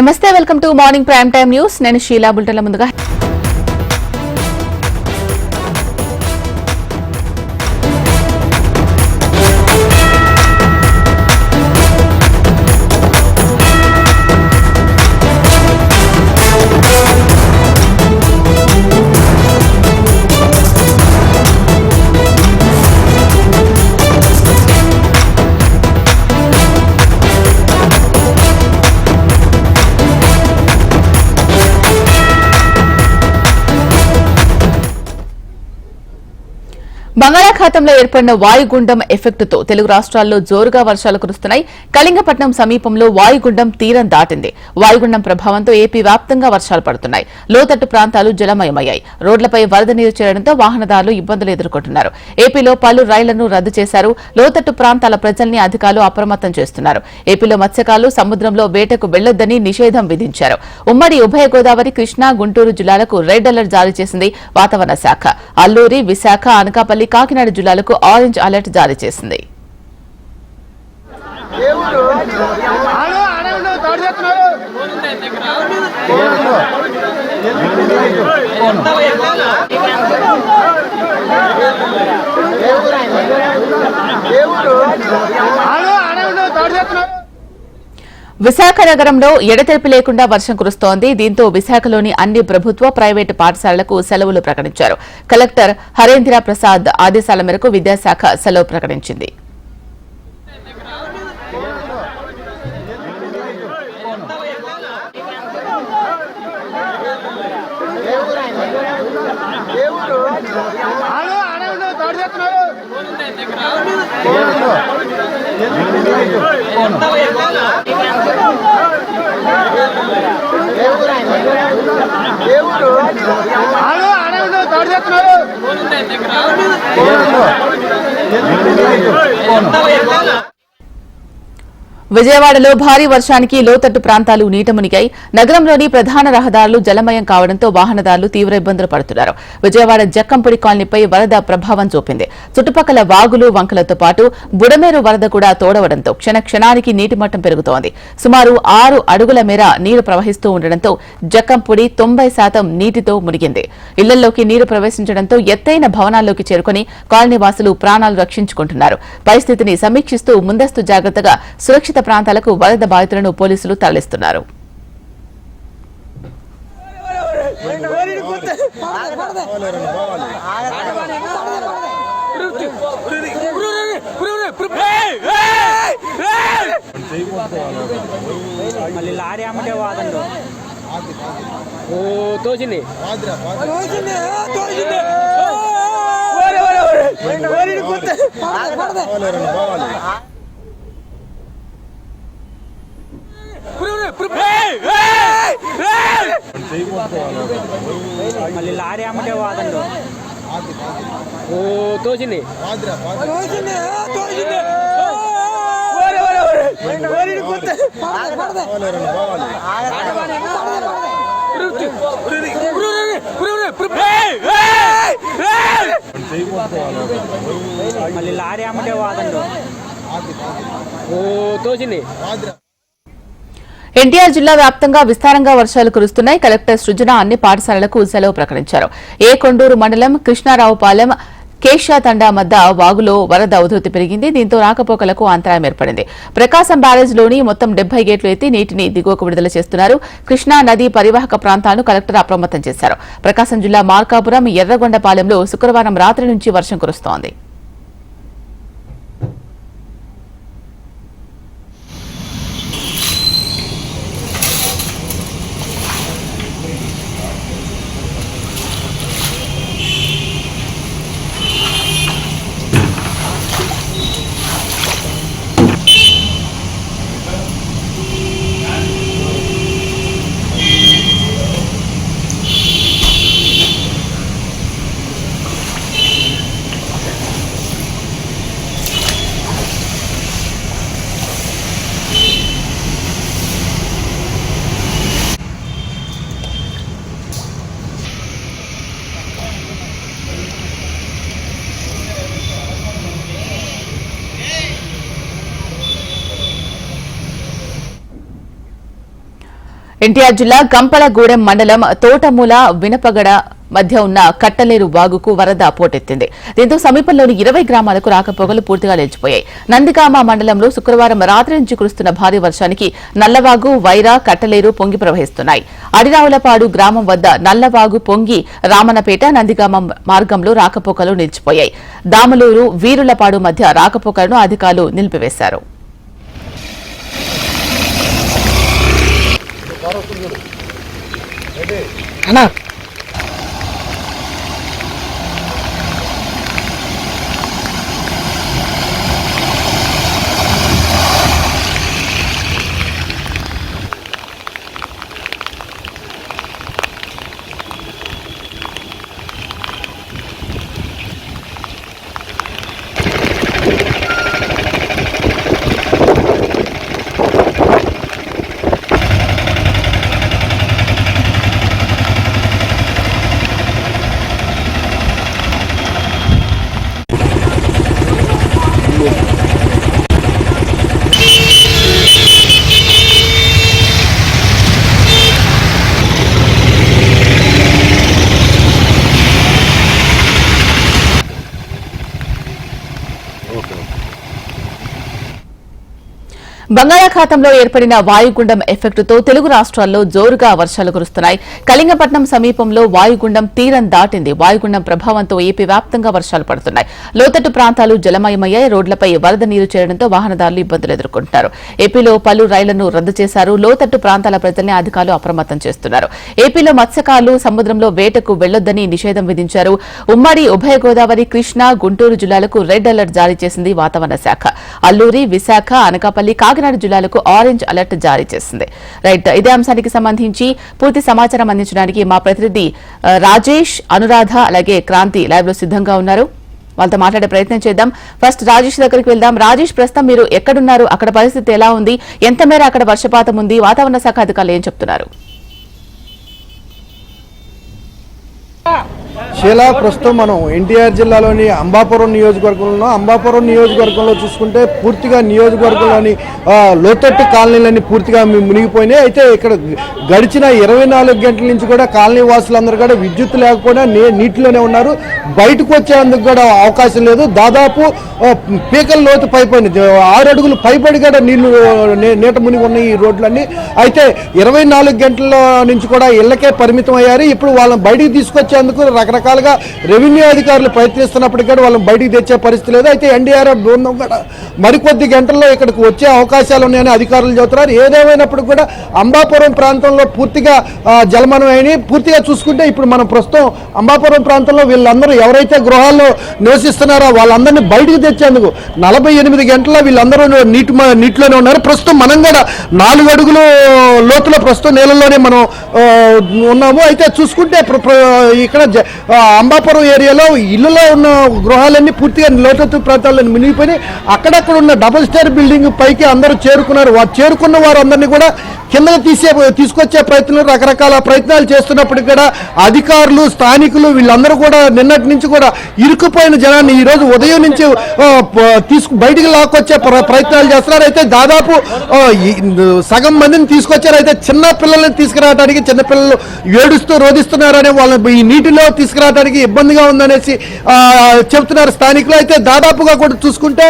నమస్తే welcome to morning prime time news. నేను షీలా బుల్టన్ల ముందుగా. బంగాళాఖాతంలో ఏర్పడిన వాయుగుండం ఎఫెక్ట్తో తెలుగు రాష్ట్రాల్లో జోరుగా వర్షాలు కురుస్తున్నాయి. కళింగపట్నం సమీపంలో వాయుగుండం తీరం దాటింది. వాయుగుండం ప్రభావంతో ఏపీ వ్యాప్తంగా వర్షాలు పడుతున్నాయి. లోతట్టు ప్రాంతాలు జలమయమయ్యాయి. రోడ్లపై వరద నీరు చేరడంతో వాహనదారులు ఇబ్బందులు ఎదుర్కొంటున్నారు. ఏపీలో పలు రైళ్ళను రద్దు చేశారు. లోతట్టు ప్రాంతాల ప్రజల్ని అధికారులు అప్రమత్తం చేస్తున్నారు. ఏపీలో మత్స్యకారులు సముద్రంలో వేటకు వెళ్ళొద్దని నిషేధం విధించారు. ఉమ్మడి ఉభయ గోదావరి కృష్ణా గుంటూరు జిల్లాలకు రెడ్ అలర్ట్ జారీ చేసింది వాతావరణ శాఖ. అల్లూరి విశాఖ అనకాపల్లి కాకినాడ జిల్లాలకు ఆరెంజ్ అలర్ట్ జారీ చేసింది. ఆడు ఆడవులు తాడు చేస్తున్నారు ఆడు ఆడవులు తాడు చేస్తున్నారు విశాఖ నగరంలో ఎడతెరిపి లేకుండా వర్షం కురుస్తోంది. దీంతో విశాఖలోని అన్ని ప్రభుత్వ ప్రైవేటు పాఠశాలలకు సెలవులు ప్రకటించారు. కలెక్టర్ హరేంద్ర ప్రసాద్ ఆదేశాల మేరకు విద్యాశాఖ సెలవు ప్రకటించింది. ఆడు తాడు చేస్తున్నారు ఆడు ఆడవులు తాడు చేస్తున్నారు విజయవాడలో భారీ వర్షానికి లోతట్టు ప్రాంతాలు నీట మునిగాయి. నగరంలోని ప్రధాన రహదారులు జలమయం కావడంతో వాహనదారులు తీవ్ర ఇబ్బందులు పడుతున్నారు. విజయవాడ జక్కంపూడి కాలనీపై వరద ప్రభావం చూపింది. చుట్టుపక్కల వాగులు వంకలతో పాటు బుడమేరు వరద కూడా తోడవడంతో క్షణ క్షణానికి నీటి మట్టం పెరుగుతోంది. సుమారు ఆరు అడుగుల మేర నీరు ప్రవహిస్తూ ఉండడంతో జక్కంపొడి తొంభై శాతం నీటితో మునిగింది. ఇళ్ళలోకి నీరు ప్రవేశించడంతో ఎత్తైన భవనాల్లోకి చేరుకుని కాలనీ వాసులు ప్రాణాలు రక్షించుకుంటున్నారు. పరిస్థితిని సమీక్షిస్తూ ముందస్తు జాగ్రత్తగా సురక్షిత ప్రాంతాలకు వరద బాధితులను పోలీసులు తరలిస్తున్నారు. మళ్ళీ లారీ అమ్మటే వాదండు ఓ తోచింది మళ్ళీ లారీ అమ్మటే వాదండు. ఓ తోచింది. మళ్ళీ లారీ అమ్మటే వాదండు. ఓ తోచింది. ఎన్టీఆర్ జిల్లా వ్యాప్తంగా విస్తారంగా వర్షాలు కురుస్తున్నాయి. కలెక్టర్ సృజన అన్ని పాఠశాలలకు సెలవు ప్రకటించారు. ఏ కొండూరు మండలం కృష్ణారావుపాలెం కేశాతండా మధ్య వాగులో వరద ఉధృతి పెరిగింది. దీంతో రాకపోకలకు అంతరాయం ఏర్పడింది. ప్రకాశం బ్యారేజ్లోని మొత్తం డెబ్బై గేట్లు ఎత్తి నీటిని దిగువకు విడుదల చేస్తున్నారు. కృష్ణా నదీ పరివాహక ప్రాంతాలను కలెక్టర్ అప్రమత్తం చేశారు. ప్రకాశం జిల్లా మార్కాపురం ఎర్రగొండపాలెంలో శుక్రవారం రాత్రి నుంచి వర్షం కురుస్తోంది. ఎన్టీఆర్ జిల్లా గంపలగూడెం మండలం తోటమూల వినపగడ మధ్య ఉన్న కట్టలేరు వాగుకు వరద పోటెత్తింది. దీంతో సమీపంలోని ఇరవై గ్రామాలకు రాకపోకలు పూర్తిగా నిలిచిపోయాయి. నందికామ మండలంలో శుక్రవారం రాత్రి నుంచి కురుస్తున్న భారీ వర్షానికి నల్లవాగు వైరా కట్టలేరు పొంగి ప్రవహిస్తున్నాయి. అడిరావులపాడు గ్రామం వద్ద నల్లవాగు పొంగి రామనపేట నందిగామ మార్గంలో రాకపోకలు నిలిచిపోయాయి. దామలూరు వీరులపాడు మధ్య రాకపోకలను అధికారులు నిలిపివేశారు. అన్నా బంగాళాఖాతంలో ఏర్పడిన వాయుగుండం ఎఫెక్టుతో తెలుగు రాష్ట్రాల్లో జోరుగా వర్షాలు కురుస్తున్నాయి. కళింగపట్నం సమీపంలో వాయుగుండం తీరం దాటింది. వాయుగుండం ప్రభావంతో ఏపీ వ్యాప్తంగా వర్షాలు పడుతున్నాయి. లోతట్టు ప్రాంతాలు జలమయమయ్యాయి. రోడ్లపై వరద నీరు చేరడంతో వాహనదారులు ఇబ్బందులు ఎదుర్కొంటున్నారు. ఏపీలో పలు రైళ్ళను రద్దు చేశారు. లోతట్టు ప్రాంతాల ప్రజల్ని అధికారులు అప్రమత్తం చేస్తున్నారు. ఏపీలో మత్స్యకారులు సముద్రంలో వేటకు వెళ్ళొద్దని నిషేధం విధించారు. ఉమ్మడి ఉభయ గోదావరి కృష్ణా గుంటూరు జిల్లాలకు రెడ్ అలర్ట్ జారీ చేసింది వాతావరణ శాఖ. అల్లూరి విశాఖ అనకాపల్లి కాకినాడ జిల్లాలకు ఆరెంజ్ అలర్ట్ జారీ చేసింది. రైట్ ఇదే అంశానికి సంబంధించి పూర్తి సమాచారం అందించడానికి మా ప్రతినిధి రాజేష్ అనురాధ అలాగే క్రాంతి లైవ్లో సిద్ధంగా ఉన్నారు. వాళ్ళతో మాట్లాడే ప్రయత్నం చేద్దాం. ఫస్ట్ రాజేష్ దగ్గరికి వెళ్దాం. రాజేష్ ప్రస్తుతం మీరు ఎక్కడున్నారు? అక్కడ పరిస్థితి ఎలా ఉంది? ఎంత మేర అక్కడ వర్షపాతం ఉంది? వాతావరణ శాఖ అధికారులు ఏం చెప్తున్నారు? శీలా ప్రస్తుతం మనం ఎన్టీఆర్ జిల్లాలోని అంబాపురం నియోజకవర్గంలో అంబాపురం నియోజకవర్గంలో చూసుకుంటే పూర్తిగా నియోజకవర్గంలోని లోతట్టు కాలనీలన్నీ పూర్తిగా మునిగిపోయినాయి. అయితే ఇక్కడ గడిచిన ఇరవై నాలుగు గంటల నుంచి కూడా కాలనీ వాసులందరూ కూడా విద్యుత్ లేకపోయినా నీటిలోనే ఉన్నారు. బయటకు వచ్చేందుకు కూడా అవకాశం లేదు. దాదాపు పీకల లోతు పైపోయింది ఆరు అడుగులు పైపడి కూడా నీళ్ళు నీట మునిగి ఉన్నాయి ఈ రోడ్లన్నీ. అయితే ఇరవై నాలుగు గంటల నుంచి కూడా ఇళ్ళకే పరిమితం అయ్యారు. ఇప్పుడు వాళ్ళని బయటికి తీసుకొచ్చేందుకు రకరకాలుగా రెవెన్యూ అధికారులు ప్రయత్నిస్తున్నప్పటికీ కూడా వాళ్ళని బయటికి తెచ్చే పరిస్థితి లేదు. అయితే ఎన్డీఆర్ఎఫ్ బృందం కూడా మరికొద్ది గంటల్లో ఇక్కడికి వచ్చే అవకాశాలు ఉన్నాయని అధికారులు చెబుతున్నారు. ఏదేమైనప్పుడు కూడా అంబాపురం ప్రాంతంలో పూర్తిగా జలమనం అయినాయి పూర్తిగా చూసుకుంటే ఇప్పుడు మనం ప్రస్తుతం అంబాపురం ప్రాంతంలో వీళ్ళందరూ ఎవరైతే గృహాల్లో నివసిస్తున్నారో వాళ్ళందరినీ బయటికి తెచ్చేందుకు నలభై ఎనిమిది గంటల వీళ్ళందరూ నీటి మ- నీటిలోనే ఉన్నారు. ప్రస్తుతం మనం కూడా నాలుగు అడుగులు లోతులో ప్రస్తుతం నీళ్ళలోనే మనం ఉన్నాము. అయితే చూసుకుంటే ప్ర- ఇక్కడ జ- అంబాపురం ఏరియాలో ఇళ్ళలో ఉన్న గృహాలన్నీ పూర్తిగా లోతత్తు ప్రాంతాల్లో మునిగిపోయి అక్కడక్కడ ఉన్న డబుల్ స్టార్ బిల్డింగ్ పైకి అందరూ చేరుకున్నారు. వారు చేరుకున్న వారందరినీ కూడా కిందకి తీసే తీసుకొచ్చే ప్రయత్నం రకరకాల ప్రయత్నాలు చేస్తున్నప్పటికీ కూడా అధికారులు స్థానికులు వీళ్ళందరూ కూడా నిన్నటి నుంచి కూడా ఇరుక్కుపోయిన జనాన్ని ఈరోజు ఉదయం నుంచి తీసుకు బయటికి లాక్కొచ్చే ప్ర- ప్రయత్నాలు చేస్తున్నారు. అయితే దాదాపు సగం మందిని తీసుకొచ్చారు. అయితే చిన్న పిల్లల్ని తీసుకురావడానికి చిన్నపిల్లలు ఏడుస్తూ రోధిస్తున్నారని వాళ్ళని ఈ నీటిలో తీసుకురావడానికి ఇబ్బందిగా ఉందనేసి చెప్తున్నారు స్థానికులు. అయితే దాదాపుగా కూడా చూసుకుంటే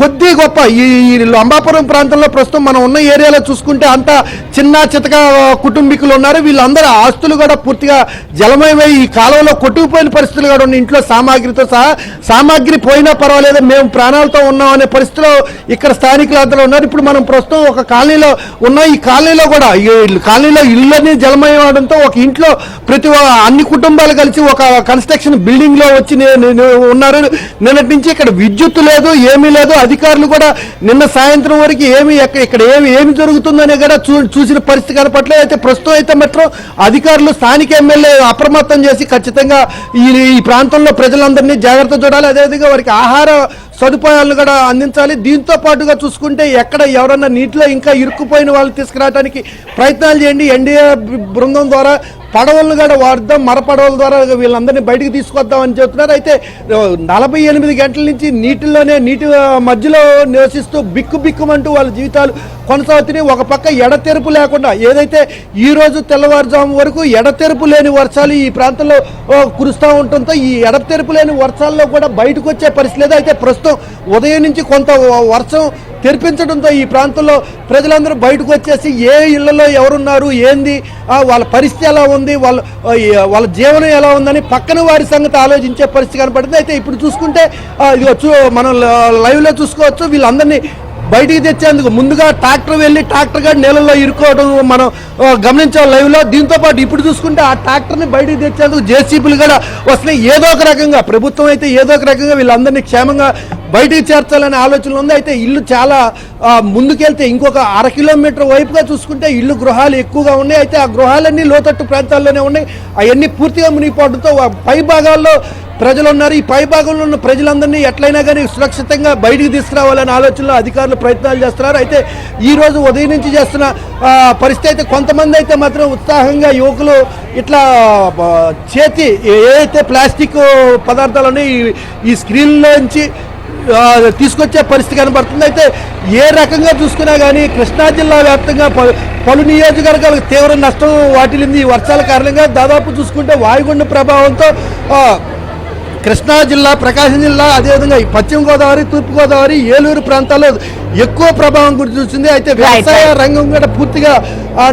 కొద్ది గొప్ప ఈ ఈ అంబాపురం ప్రాంతంలో ప్రస్తుతం మనం ఉన్న ఏరియాలో చూసుకుంటే వీళ్ళంతా చిన్న చితక కుటుంబీకులు ఉన్నారు. వీళ్ళందరూ ఆస్తులు కూడా పూర్తిగా జలమయమై ఈ కాలంలో కొట్టుకుపోయిన పరిస్థితులు కూడా ఉన్నాయి. ఇంట్లో సామాగ్రితో సహా సామాగ్రి పోయినా పర్వాలేదు. మేము ప్రాణాలతో ఉన్నాం అనే పరిస్థితిలో ఇక్కడ స్థానికులు అందరూ ఉన్నారు. ఇప్పుడు మనం ప్రస్తుతం ఒక కాలనీలో ఉన్న. ఈ కాలనీలో కూడా ఈ కాలనీలో ఇళ్ళని జలమయం అవడంతో ఒక ఇంట్లో ప్రతి అన్ని కుటుంబాలు కలిసి ఒక కన్స్ట్రక్షన్ బిల్డింగ్లో వచ్చి ఉన్నారు. నిన్నటి నుంచి ఇక్కడ విద్యుత్ లేదు ఏమీ లేదు. అధికారులు కూడా నిన్న సాయంత్రం వరకు ఏమి ఇక్కడ ఏమి ఏమి జరుగుతుందనే కూడా చూ చూసిన పరిస్థితి కనపట్లేదు అయితే ప్రస్తుతం అయితే మాత్రం అధికారులు స్థానిక ఎమ్మెల్యే అప్రమత్తం చేసి ఖచ్చితంగా ఈ ఈ ప్రాంతంలో ప్రజలందరినీ జాగ్రత్త చూడాలి. అదేవిధంగా వారికి ఆహార సదుపాయాలను కూడా అందించాలి. దీంతో పాటుగా చూసుకుంటే ఎక్కడ ఎవరన్నా నీటిలో ఇంకా ఇరుక్కుపోయిన వాళ్ళు తీసుకురావడానికి ప్రయత్నాలు చేయండి. ఎన్డీఏ బృందం ద్వారా పడవలను కూడా వాడదాం. మరపడవల ద్వారా వీళ్ళందరినీ బయటకు తీసుకొద్దాం అని చెప్తున్నారు. అయితే నలభై ఎనిమిది గంటల నుంచి నీటిలోనే నీటి మధ్యలో నివసిస్తూ బిక్కు బిక్కుమంటూ వాళ్ళ జీవితాలు కొనసాగుతున్నాయి. ఒక పక్క ఎడతెరుపు లేకుండా ఏదైతే ఈ రోజు తెల్లవారుజాము వరకు ఎడతెరుపు లేని వర్షాలు ఈ ప్రాంతంలో కురుస్తూ ఉండటంతో ఈ ఎడతెరుపు లేని వర్షాల్లో కూడా బయటకు వచ్చే పరిస్థితి లేదు. అయితే ప్రస్తుతం ఉదయం నుంచి కొంత వర్షం తెరిపించడంతో ఈ ప్రాంతంలో ప్రజలందరూ బయటకు వచ్చేసి ఏ ఇళ్ళలో ఎవరున్నారు ఏంది వాళ్ళ పరిస్థితి ఎలా ఉంది వాళ్ళ వాళ్ళ జీవనం ఎలా ఉందని పక్కన వారి సంగతి ఆలోచించే పరిస్థితి కనపడింది. అయితే ఇప్పుడు చూసుకుంటే ఇది మనం లైవ్లో చూసుకోవచ్చు వీళ్ళందరినీ బయటికి తెచ్చేందుకు ముందుగా ట్రాక్టర్ వెళ్ళి ట్రాక్టర్ గాడి నీళ్ళలో ఇరుక్కోవడం మనం గమనించాం లైవ్లో. దీంతో పాటు ఇప్పుడు చూసుకుంటే ఆ ట్రాక్టర్ని బయటికి తెచ్చేందుకు జేసీబీలు కూడా వస్తున్నాయి. ఏదో ఒక రకంగా ప్రభుత్వం అయితే ఏదో ఒక రకంగా వీళ్ళందరినీ క్షేమంగా బయటికి చేర్చాలనే ఆలోచన ఉంది. అయితే ఇల్లు చాలా ముందుకెళ్తే ఇంకొక అర కిలోమీటర్ వైపుగా చూసుకుంటే ఇల్లు గృహాలు ఎక్కువగా ఉన్నాయి. అయితే ఆ గృహాలన్నీ లోతట్టు ప్రాంతాల్లోనే ఉన్నాయి. అవన్నీ పూర్తిగా మునిగిపోవడంతో పై భాగాల్లో ప్రజలు ఉన్నారు ఈ పై భాగంలో ఉన్న ప్రజలందరినీ ఎట్లయినా కానీ సురక్షితంగా బయటికి తీసుకురావాలనే ఆలోచనలో అధికారులు ప్రయత్నాలు చేస్తున్నారు. అయితే ఈ రోజు ఉదయం నుంచి చేస్తున్న పరిస్థితి అయితే కొంతమంది అయితే మాత్రం ఉత్సాహంగా యువకులు ఇట్లా చేతి ఏదైతే ప్లాస్టిక్ పదార్థాలు ఉన్నాయో ఈ- స్క్రీన్లోంచి తీసుకొచ్చే పరిస్థితి కనబడుతుంది. అయితే ఏ రకంగా చూసుకున్నా కానీ కృష్ణా జిల్లా వ్యాప్తంగా పలు నియోజకవర్గాలకు తీవ్ర నష్టం వాటిల్లింది. ఈ వర్షాల కారణంగా దాదాపు చూసుకుంటే వాయుగుండ ప్రభావంతో కృష్ణా జిల్లా ప్రకాశం జిల్లా అదేవిధంగా ఈ పశ్చిమ గోదావరి తూర్పు గోదావరి ఏలూరు ప్రాంతాల్లో ఎక్కువ ప్రభావం గురి చూసింది. అయితే వ్యవసాయ రంగం కూడా పూర్తిగా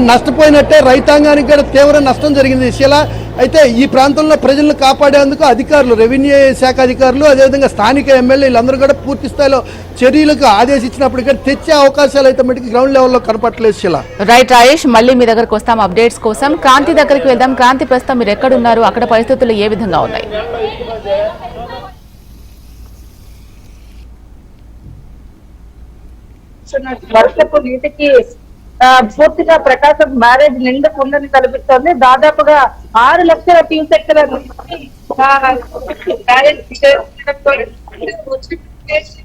నష్టపోయినట్టే రైతాంగానికి కూడా తీవ్ర నష్టం జరిగింది. శిలా అయితే ఈ ప్రాంతంలో ప్రజలను కాపాడేందుకు అధికారులు రెవెన్యూ శాఖ అధికారులు అదేవిధంగా స్థానిక ఎమ్మెల్యే వీళ్ళందరూ కూడా పూర్తి స్థాయిలో చర్యలకు ఆదేశించినప్పుడు కూడా తెచ్చే అవకాశాలు అయితే మటుకు గ్రౌండ్ లెవెల్లో కనపట్లేదు శిలా. రైట్ రాయేష్ మళ్ళీ మీ దగ్గరకు వస్తాం అప్డేట్స్ కోసం. క్రాంతి దగ్గరికి వెళ్దాం. క్రాంతి ప్రస్తుతం మీరు ఎక్కడున్నారు? అక్కడ పరిస్థితులు ఏ విధంగా ఉన్నాయి? వర్షపు నీటికి పూర్తిగా ప్రకాశం బ్యారేజ్ నిండు కుందని కల్పిస్తోంది దాదాపుగా ఆరు లక్షల క్యూసెక్ల నీటిని, ఆ, బ్యారేజ్ చేయడంతో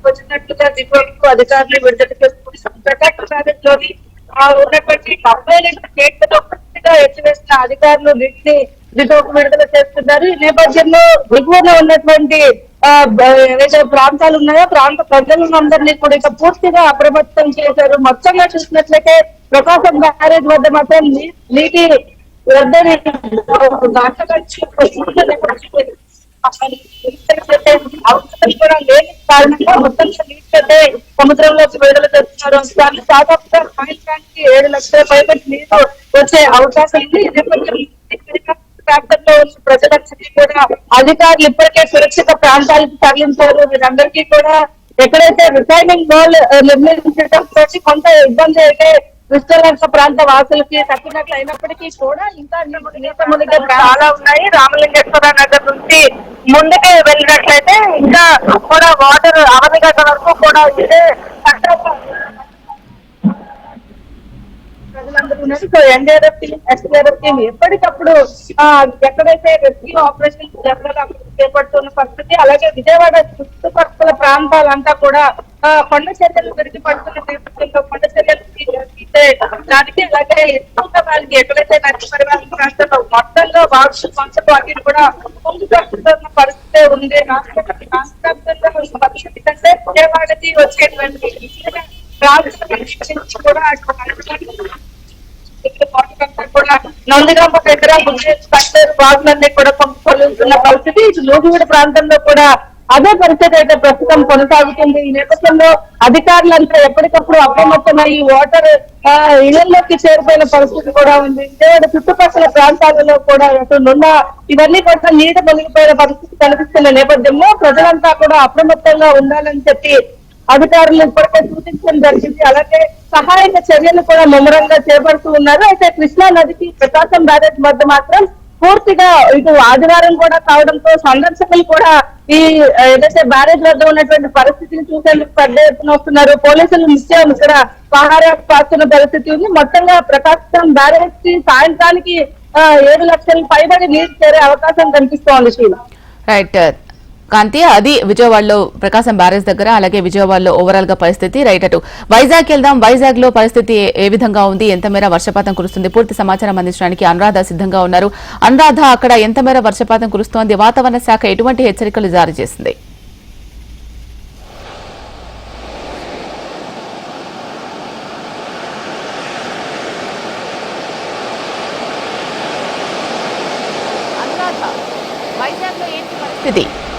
వచ్చినట్లుగా దిగువకు అధికారులు విడుదల చేస్తున్నారు. ప్రకాశం బ్యారేజ్లోని ఆ, ఉన్నటువంటి డెబ్బై లీటర్ గేట్లతో పూర్తిగా ఎత్తివేసిన అధికారులు నీటిని దిగువకు విడుదల చేస్తున్నారు. ఈ నేపథ్యంలో దిగువన ఉన్నటువంటి ఆ, ఏవైతే ప్రాంతాలు ఉన్నాయో ప్రాంత ప్రజలందరినీ కూడా ఇక పూర్తిగా అప్రమత్తం చేశారు. మొత్తంగా చూసినట్లయితే ప్రకాశం బ్యారేజ్ వద్ద మాత్రం నీటి వద్దని కూడా లేని కారణంగా మొత్తం నీటితే సముద్రంలోకి విడుదల చేస్తున్నారు దాన్ని దాదాపుగా ఏడు లక్షల పైబడి నీరు వచ్చే అవకాశం ఉంది ఈ నేపథ్యంలో ప్రాంతంలో ఉన్న ప్రజలందరికీ కూడా అధికారులు ఇప్పటికే సురక్షిత ప్రాంతాలకు తరలించారు. వీరందరికీ కూడా ఎక్కడైతే రిటైనింగ్ వాల్ నిర్మించడం తోటి కొంత ఇబ్బంది అయితే విశ్వలక్ష ప్రాంత వాసులకి తప్పినట్లు అయినప్పటికీ కూడా ఇంకా నీట చాలా ఉన్నాయి. రామలింగేశ్వర నగర్ నుంచి ముందుకు వెళ్ళినట్లయితే ఇంకా కూడా వాటర్ అవనిగడ్డ వరకు కూడా ఇదే కట్టడం ఉన్నారు so NDRF team SDRF team ఎప్పటికప్పుడు ఎక్కడైతే రెస్క్యూ ఆపరేషన్ చేపడుతున్న పరిస్థితి అలాగే విజయవాడ చుట్టుపక్కల ప్రాంతాలంతా కూడా ఆ, కొండ చర్యలు పెరిగి పడుతున్న నేపథ్యంలో కొండ చర్యలు దానికి అలాగే ఎక్కువగా వాళ్ళకి ఎక్కడైతే నది పరివాహక రాష్ట్రంలో మొత్తంగా వార్ష కొంచెం కూడా పొంగి పరిస్థితి ఉంది. రాష్ట్ర పరిస్థితి కంటే విజయవాడకి వచ్చేటువంటి కూడా నుంచి కూడా అటు దగ్గర బాగులన్నీ కూడా పొందుతున్న పరిస్థితి. ఇటు నూజివీడు ప్రాంతంలో కూడా అదే పరిస్థితి అయితే ప్రస్తుతం కొనసాగుతుంది. ఈ నేపథ్యంలో అధికారులంతా ఎప్పటికప్పుడు అప్రమత్తమై ఈ వాటర్ ఆ, ఇళ్ళలోకి చేరిపోయిన పరిస్థితి కూడా ఉంది. విజయవాడ చుట్టుపక్కల ప్రాంతాలలో కూడా ఉన్న ఇవన్నీ కూడా నీట మునిగిపోయిన పరిస్థితి కనిపిస్తున్న నేపథ్యంలో ప్రజలంతా కూడా అప్రమత్తంగా ఉండాలని చెప్పి అధికారులు ఇప్పటికే సూచించడం జరిగింది. అలాగే సహాయక చర్యలు కూడా ముమ్మరంగా చేపడుతూ ఉన్నారు. అయితే కృష్ణా నదికి ప్రకాశం బ్యారేజ్ వద్ద మాత్రం పూర్తిగా ఇటు ఆదివారం కూడా కావడంతో సందర్శకులు కూడా ఈ ఏదైతే బ్యారేజ్ వద్ద ఉన్నటువంటి పరిస్థితిని చూసేందుకు పెద్ద ఎత్తున వస్తున్నారు. పోలీసులు నిశ్చయం ఇక్కడ పహారా కాస్తున్న పరిస్థితి ఉంది. మొత్తంగా ప్రకాశం బ్యారేజ్కి సాయంత్రానికి ఏడు లక్షల పైబడి నీరు చేరే అవకాశం కనిపిస్తోంది శీల రైట్. కాంతి అది విజయవాడలో ప్రకాశం బ్యారేజ్ దగ్గర అలాగే విజయవాడలో ఓవరాల్గా పరిస్థితి రైట్ అటు. వైజాగ్ వెళ్దాం. వైజాగ్లో పరిస్థితి ఏ- విధంగా ఉంది? ఎంత మేర వర్షపాతం కురుస్తుంది? పూర్తి సమాచారం అందించడానికి అనురాధ సిద్ధంగా ఉన్నారు. అనురాధ అక్కడ ఎంత మేర వర్షపాతం కురుస్తోంది? వాతావరణ శాఖ ఎటువంటి హెచ్చరికలు జారీ చేసింది? పరిస్థితి?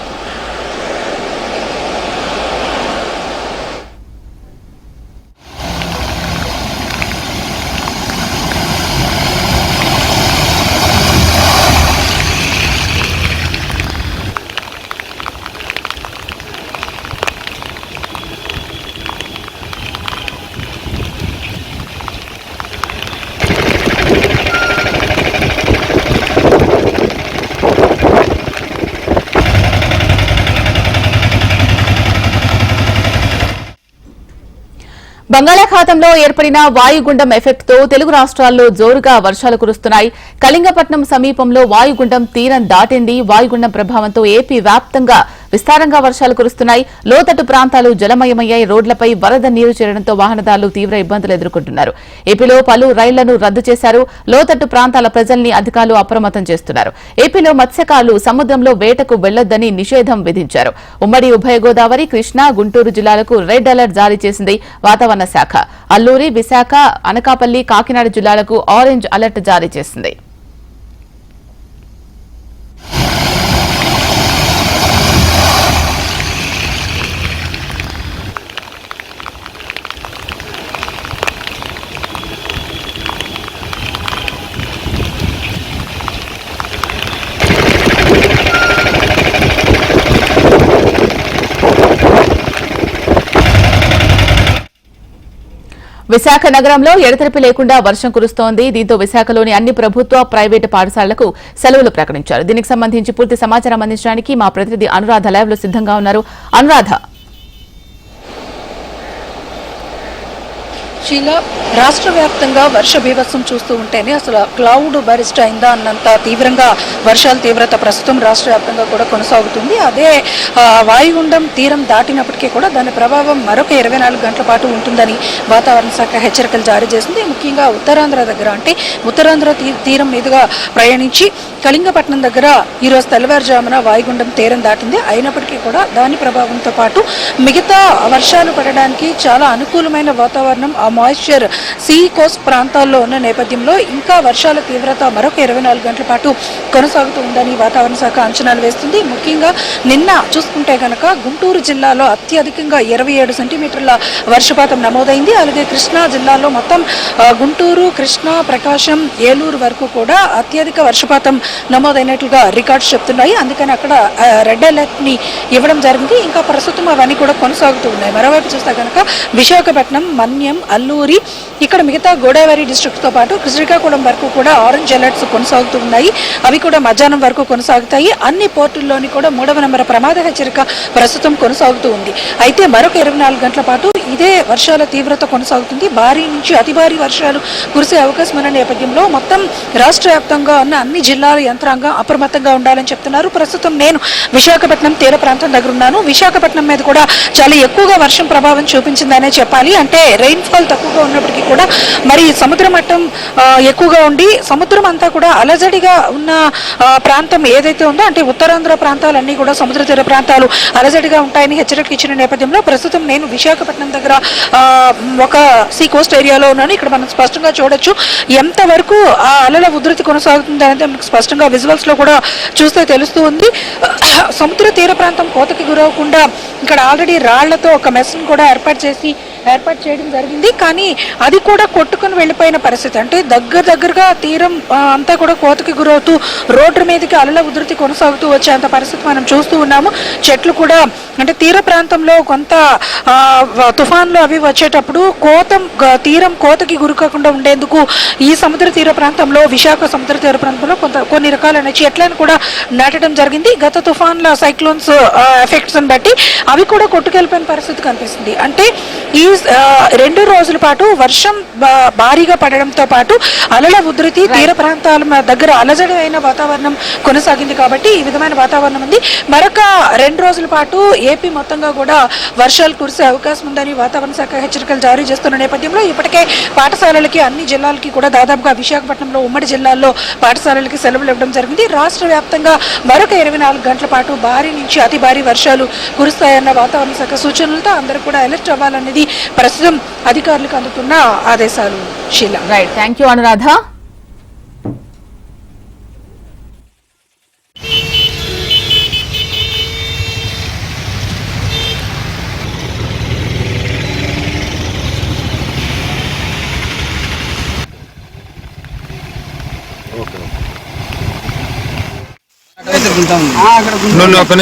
బంగాళాఖాతంలో ఏర్పడిన వాయుగుండం ఎఫెక్ట్తో తెలుగు రాష్ట్రాల్లో జోరుగా వర్షాలు కురుస్తున్నాయి. కళింగపట్నం సమీపంలో వాయుగుండం తీరం దాటింది. వాయుగుండం ప్రభావంతో ఏపీ వ్యాప్తంగా విస్తారంగా వర్షాలు కురుస్తున్నాయి. లోతట్టు ప్రాంతాలు జలమయమయ్యాయి. రోడ్లపై వరద నీరు చేరడంతో వాహనదారులు తీవ్ర ఇబ్బందులు ఎదుర్కొంటున్నారు. ఏపీలో పలు రైళ్ళను రద్దు చేశారు. లోతట్టు ప్రాంతాల ప్రజల్ని అధికారులు అప్రమత్తం చేస్తున్నారు. ఏపీలో మత్స్యకారులు సముద్రంలో వేటకు వెళ్ళొద్దని నిషేధం విధించారు. ఉమ్మడి ఉభయ గోదావరి కృష్ణా గుంటూరు జిల్లాలకు రెడ్ అలర్ట్ జారీ చేసింది వాతావరణ శాఖ. అల్లూరి విశాఖ అనకాపల్లి కాకినాడ జిల్లాలకు ఆరెంజ్ అలర్ట్ జారీ చేసింది. విశాఖ నగరంలో ఎడతెరిపి లేకుండా వర్షం కురుస్తోంది. దీంతో విశాఖలోని అన్ని ప్రభుత్వ ప్రైవేటు పాఠశాలలకు సెలవులు ప్రకటించారు. దీనికి సంబంధించి పూర్తి సమాచారం అందించడానికి మా ప్రతినిధి అనురాధ లైవ్లో సిద్ధంగా ఉన్నారు. అనురాధ శీల రాష్ట్ర వ్యాప్తంగా వర్ష బీభత్సం చూస్తూ ఉంటేనే అసలు క్లౌడ్ బరిస్ట్ అయిందా అన్నంత తీవ్రంగా వర్షాల తీవ్రత ప్రస్తుతం రాష్ట్ర వ్యాప్తంగా కూడా కొనసాగుతుంది. అదే వాయుగుండం తీరం దాటినప్పటికీ కూడా దాని ప్రభావం మరొక ఇరవై నాలుగు గంటల పాటు ఉంటుందని వాతావరణ శాఖ హెచ్చరికలు జారీ చేసింది. ముఖ్యంగా ఉత్తరాంధ్ర దగ్గర అంటే ఉత్తరాంధ్ర తీ- తీరం మీదుగా ప్రయాణించి కళింగపట్నం దగ్గర ఈరోజు తెల్లవారుజామున వాయుగుండం తీరం దాటింది. అయినప్పటికీ కూడా దాని ప్రభావంతో పాటు మిగతా వర్షాలు పడడానికి చాలా అనుకూలమైన వాతావరణం మాయిశ్చర్ సీ కోస్ట్ ప్రాంతాల్లో ఉన్న నేపథ్యంలో ఇంకా వర్షాల తీవ్రత మరొక ఇరవై నాలుగు గంటల పాటు కొనసాగుతూ ఉందని వాతావరణ శాఖ అంచనాలు వేస్తుంది. ముఖ్యంగా నిన్న చూసుకుంటే కనుక గుంటూరు జిల్లాలో అత్యధికంగా ఇరవై ఏడు సెంటీమీటర్ల వర్షపాతం నమోదైంది. అలాగే కృష్ణా జిల్లాలో మొత్తం గుంటూరు కృష్ణా ప్రకాశం ఏలూరు వరకు కూడా అత్యధిక వర్షపాతం నమోదైనట్లుగా రికార్డ్స్ చెప్తున్నాయి. అందుకని అక్కడ రెడ్ అలర్ట్ని ఇవ్వడం జరిగింది. ఇంకా ప్రస్తుతం అవన్నీ కూడా కొనసాగుతూ ఉన్నాయి. మరోవైపు చూస్తే కనుక విశాఖపట్నం మన్యం అల్లూరి ఇక్కడ మిగతా గోదావరి డిస్టిక్తో తో పాటు శ్రీకాకుళం వరకు కూడా ఆరెంజ్ అలర్ట్స్ కొనసాగుతూ ఉన్నాయి. అవి కూడా మధ్యాహ్నం వరకు కొనసాగుతాయి. అన్ని పోర్టుల్లోని కూడా మూడవ నెంబర్ ప్రమాద హెచ్చరిక ప్రస్తుతం కొనసాగుతూ ఉంది. అయితే మరొక ఇరవై నాలుగు గంటల పాటు ఇదే వర్షాల తీవ్రత కొనసాగుతుంది. భారీ నుంచి అతి భారీ వర్షాలు కురిసే అవకాశం ఉన్న నేపథ్యంలో మొత్తం రాష్ట్ర వ్యాప్తంగా ఉన్న అన్ని జిల్లాల యంత్రాంగం అప్రమత్తంగా ఉండాలని చెప్తున్నారు. ప్రస్తుతం నేను విశాఖపట్నం తీర ప్రాంతం దగ్గర ఉన్నాను. విశాఖపట్నం మీద కూడా చాలా ఎక్కువగా వర్షం ప్రభావం చూపించిందనే చెప్పాలి. అంటే రెయిన్ఫాల్ తక్కువగా ఉన్నప్పటికీ కూడా మరి సముద్ర మట్టం ఎక్కువగా ఉండి సముద్రం అంతా కూడా అలజడిగా ఉన్న ప్రాంతం ఏదైతే ఉందో అంటే ఉత్తరాంధ్ర ప్రాంతాలన్నీ కూడా సముద్ర తీర ప్రాంతాలు అలజడిగా ఉంటాయని హెచ్చరిక ఇచ్చిన నేపథ్యంలో ప్రస్తుతం నేను విశాఖపట్నం దగ్గర ఒక సీ కోస్ట్ ఏరియాలో ఉన్నాను. ఇక్కడ మనం స్పష్టంగా చూడొచ్చు ఎంతవరకు ఆ అలల ఉధృతి కొనసాగుతుంది అనేది మనకు స్పష్టంగా విజువల్స్లో కూడా చూస్తే తెలుస్తూ ఉంది. సముద్ర తీర ప్రాంతం కోతకి గురవకుండా ఇక్కడ ఆల్రెడీ రాళ్ళతో ఒక మెస్ను కూడా ఏర్పాటు చేసి ఏర్పాటు చేయడం జరిగింది. కానీ అది కూడా కొట్టుకుని వెళ్ళిపోయిన పరిస్థితి. అంటే దగ్గర దగ్గరగా తీరం అంతా కూడా కోతకి గురవుతూ రోడ్డు మీదకి అలల ఉధృతి కొనసాగుతూ వచ్చేంత పరిస్థితి మనం చూస్తూ ఉన్నాము. చెట్లు కూడా అంటే తీర ప్రాంతంలో కొంత తుఫాన్లు అవి వచ్చేటప్పుడు కోతం తీరం కోతకి గురికాకుండా ఉండేందుకు ఈ సముద్ర తీర ప్రాంతంలో విశాఖ సముద్ర తీర ప్రాంతంలో కొంత కొన్ని రకాలైన చెట్లను కూడా నాటడం జరిగింది. గత తుఫాన్ల సైక్లోన్స్ ఎఫెక్ట్స్ని బట్టి అవి కూడా కొట్టుకెళ్ళిపోయిన పరిస్థితి కనిపిస్తుంది. అంటే ఈ రెండు రోజుల పాటు వర్షం భారీగా పడడంతో పాటు అలల ఉధృతి తీర ప్రాంతాల దగ్గర అలజడి అయిన వాతావరణం కొనసాగింది కాబట్టి ఈ విధమైన వాతావరణం ఉంది. మరొక రెండు రోజుల పాటు ఏపీ మొత్తంగా కూడా వర్షాలు కురిసే అవకాశం ఉందని వాతావరణ శాఖ హెచ్చరికలు జారీ చేస్తున్న నేపథ్యంలో ఇప్పటికే పాఠశాలలకి అన్ని జిల్లాలకి కూడా దాదాపుగా విశాఖపట్నంలో ఉమ్మడి జిల్లాల్లో పాఠశాలలకి సెలవులు ఇవ్వడం జరిగింది. రాష్ట్ర వ్యాప్తంగా మరొక ఇరవై నాలుగు గంటల పాటు భారీ నుంచి అతి భారీ వర్షాలు కురుస్తాయన్న వాతావరణ శాఖ సూచనలతో అందరూ కూడా అలర్ట్ అవ్వాలనేది ప్రస్తుతం అధికారులకు అందుతున్న ఆదేశాలు శీల. రైట్ థ్యాంక్ యూ అనురాధ నువ్వు ఒక్క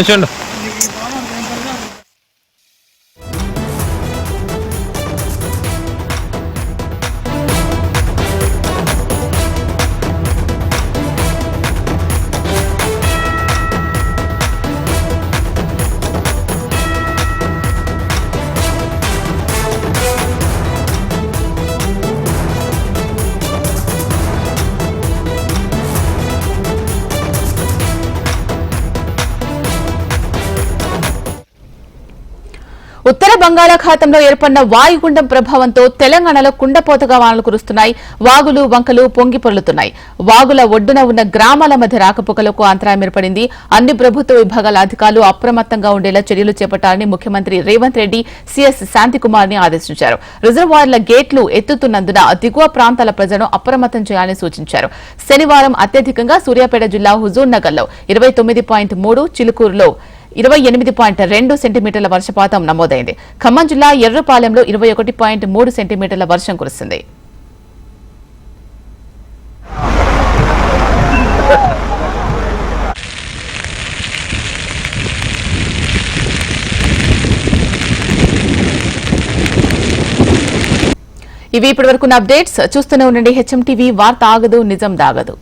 ఉత్తర బంగాళాఖాతంలో ఏర్పడిన వాయుగుండం ప్రభావంతో తెలంగాణలో కుండపోతగా వానలు కురుస్తున్నాయి. వాగులు వంకలు పొంగి పొర్లుతున్నాయి. వాగుల ఒడ్డున ఉన్న గ్రామాల మధ్య రాకపోకలకు అంతరాయం ఏర్పడింది. అన్ని ప్రభుత్వ విభాగాల అధికారులు అప్రమత్తంగా ఉండేలా చర్యలు చేపట్టాలని ముఖ్యమంత్రి రేవంత్ రెడ్డి సీఎస్ శాంతికుమార్ని ఆదేశించారు. రిజర్వాయర్ల గేట్లు ఎత్తుతున్నందున దిగువ ప్రాంతాల ప్రజలను అప్రమత్తం చేయాలని సూచించారు. శనివారం అత్యధికంగా సూర్యాపేట జిల్లా హుజూర్ నగర్లో ఇరవై తొమ్మిది పాయింట్ మూడు చిలుకూరులో ఇరవై ఎనిమిది పాయింట్ రెండు సెంటీమీటర్ల వర్షపాతం నమోదైంది. ఖమ్మం జిల్లా ఎర్రపాలెంలో ఇరవై ఒకటి పాయింట్ మూడు సెంటీమీటర్ల వర్షం కురిసింది. ఇవి ఇప్పటి వరకున్న అప్డేట్స్. చూస్తూనే ఉండండి. హెచ్ఎం టీవీ వార్త ఆగదు నిజం దాగదు.